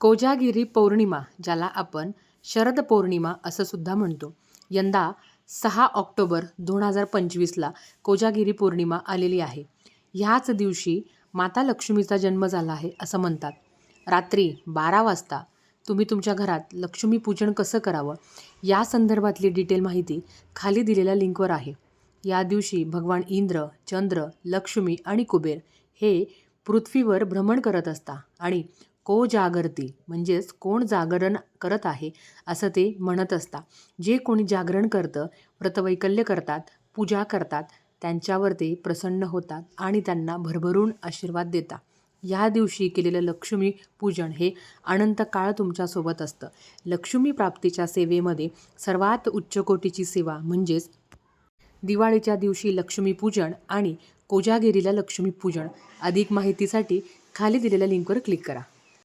कोजागिरी पौर्णिमा ज्याला आपण शरद पौर्णिमा असं सुद्धा म्हणतो. यंदा सहा ऑक्टोबर दोन हजार पंचवीसला कोजागिरी पौर्णिमा आलेली आहे. ह्याच दिवशी माता लक्ष्मीचा जन्म झाला आहे असं म्हणतात. रात्री बारा वाजता तुम्ही तुमच्या घरात लक्ष्मीपूजन कसं करावं या संदर्भातली डिटेल माहिती खाली दिलेल्या लिंकवर आहे. या दिवशी भगवान इंद्र चंद्र लक्ष्मी आणि कुबेर हे पृथ्वीवर भ्रमण करत असता आणि को जागरती म्हणजेच कोण जागरण करत आहे असं ते म्हणत असता जे कोणी जागरण करतं व्रतवैकल्य करतात पूजा करतात त्यांच्यावर ते प्रसन्न होतात आणि त्यांना भरभरून आशीर्वाद देतात. या दिवशी केलेलं लक्ष्मी पूजन हे अनंत काळ तुमच्यासोबत असतं. लक्ष्मी प्राप्तीच्या सेवेमध्ये सर्वात उच्च कोटीची सेवा म्हणजेच दिवाळीच्या दिवशी लक्ष्मीपूजन आणि कोजागिरीला लक्ष्मीपूजन अधिक माहितीसाठी खाली दिलेल्या लिंकवर क्लिक करा.